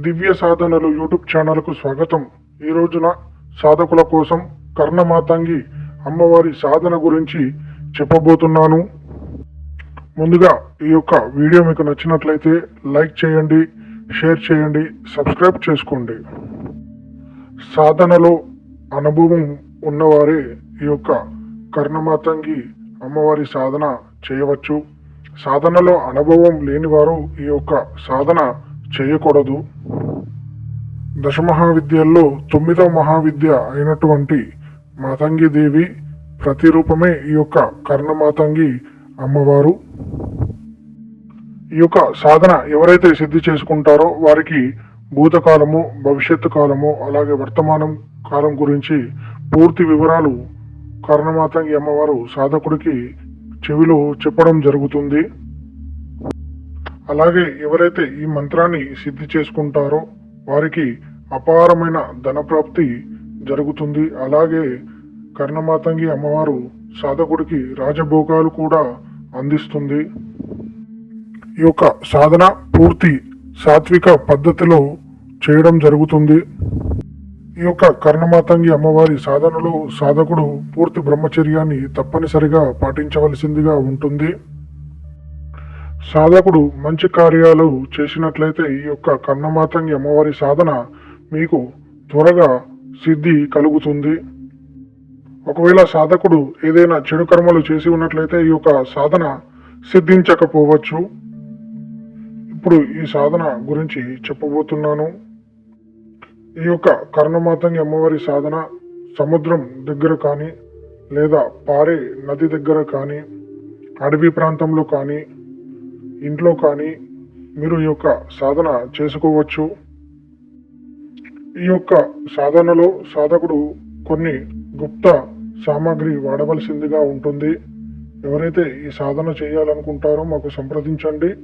దివ్య సాధనలు యూట్యూబ్ ఛానల్కు స్వాగతం. ఈ రోజున సాధకుల కోసం కర్ణమాతంగి అమ్మవారి సాధన గురించి చెప్పబోతున్నాను. ముందుగా ఈ యొక్క వీడియో మీకు నచ్చినట్లయితే లైక్ చేయండి షేర్ చేయండి సబ్స్క్రైబ్ చేసుకోండి. సాధనలో అనుభవం ఉన్నవారే ఈ యొక్క కర్ణమాతంగి అమ్మవారి సాధన చేయవచ్చు. సాధనలో అనుభవం లేనివారు ఈ యొక్క సాధన చేయకూడదు. దశమహావిద్యల్లో తొమ్మిదవ మహావిద్య అయినటువంటి మాతంగి దేవి ప్రతిరూపమే ఈ యొక్క కర్ణమాతంగి అమ్మవారు. ఈ యొక్క సాధన ఎవరైతే సిద్ధి చేసుకుంటారో వారికి భూతకాలము భవిష్యత్తు కాలము అలాగే వర్తమానం కాలం గురించి పూర్తి వివరాలు కర్ణమాతంగి అమ్మవారు సాధకుడికి చెవిలో చెప్పడం జరుగుతుంది. అలాగే ఎవరైతే ఈ మంత్రాన్ని సిద్ధి చేసుకుంటారో వారికి అపారమైన ధనప్రాప్తి జరుగుతుంది. అలాగే కర్ణమాతంగి అమ్మవారు సాధకుడికి రాజభోగాలు కూడా అందిస్తుంది. ఈ యొక్క సాధన పూర్తి సాత్విక పద్ధతిలో చేయడం జరుగుతుంది. ఈ యొక్క కర్ణమాతంగి అమ్మవారి సాధనలో సాధకుడు పూర్తి బ్రహ్మచర్యాన్ని తప్పనిసరిగా పాటించవలసిందిగా ఉంటుంది. సాధకుడు మంచి కార్యాలు చేసినట్లయితే ఈ యొక్క కన్నమాతంగి అమ్మవారి సాధన మీకు త్వరగా సిద్ధి కలుగుతుంది. ఒకవేళ సాధకుడు ఏదైనా చెడు కర్మలు చేసి ఉన్నట్లయితే ఈ యొక్క సాధన సిద్ధించకపోవచ్చు. ఇప్పుడు ఈ సాధన గురించి చెప్పబోతున్నాను. ఈ యొక్క కర్ణమాతంగి అమ్మవారి సాధన సముద్రం దగ్గర కానీ లేదా పారే నది దగ్గర కానీ అడవి ప్రాంతంలో కానీ ఇంట్లో కానీ మీరు ఈ యొక్క సాధన చేసుకోవచ్చు. ఈ యొక్క సాధనలో సాధకుడు కొన్ని గుప్త సామాగ్రి వాడవలసిందిగా ఉంటుంది. ఎవరైతే ఈ సాధన చేయాలనుకుంటారో మాకు సంప్రదించండి.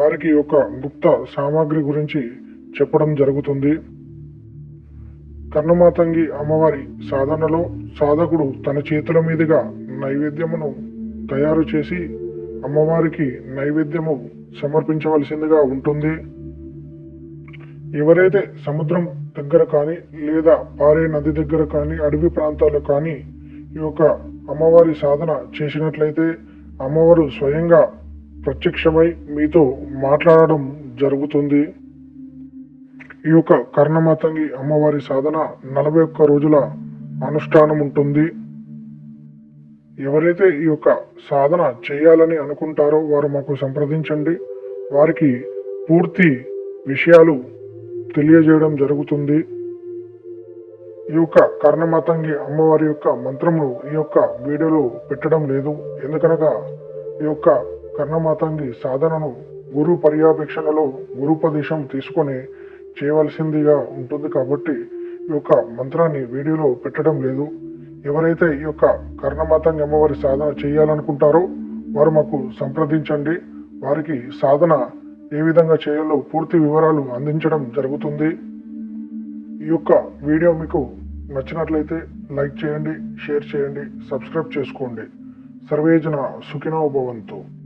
వారికి యొక్క గుప్త సామాగ్రి గురించి చెప్పడం జరుగుతుంది. కర్ణమాతంగి అమ్మవారి సాధనలో సాధకుడు తన చేతుల మీదుగా నైవేద్యమును తయారు చేసి అమ్మవారికి నైవేద్యము సమర్పించవలసిందిగా ఉంటుంది. ఎవరైతే సముద్రం దగ్గర కానీ లేదా పారే నది దగ్గర కానీ అడవి ప్రాంతాల్లో కానీ ఈ యొక్క అమ్మవారి సాధన చేసినట్లయితే అమ్మవారు స్వయంగా ప్రత్యక్షమై మీతో మాట్లాడడం జరుగుతుంది. ఈ యొక్క కర్ణమాతంగి అమ్మవారి సాధన నలభై ఒక్క రోజుల అనుష్ఠానం ఉంటుంది. ఎవరైతే ఈ యొక్క సాధన చేయాలని అనుకుంటారో వారు మాకు సంప్రదించండి. వారికి పూర్తి విషయాలు తెలియజేయడం జరుగుతుంది. ఈ యొక్క కర్ణమాతంగి అమ్మవారి యొక్క మంత్రములు ఈ యొక్క వీడియోలో పెట్టడం లేదు. ఎందుకనగా ఈ యొక్క కర్ణమాతంగి సాధనను గురు పర్యవేక్షణలో గురుపదేశం తీసుకొని చేయవలసిందిగా ఉంటుంది కాబట్టి ఈ యొక్క మంత్రాన్ని వీడియోలో పెట్టడం లేదు. ఎవరైతే ఈ యొక్క కర్ణమాతంగా అమ్మవారి సాధన చేయాలనుకుంటారో వారు మాకు సంప్రదించండి. వారికి సాధన ఏ విధంగా చేయాలో పూర్తి వివరాలు అందించడం జరుగుతుంది. ఈ యొక్క వీడియో మీకు నచ్చినట్లయితే లైక్ చేయండి షేర్ చేయండి సబ్స్క్రైబ్ చేసుకోండి. సర్వేజన సుఖినో భవంతు.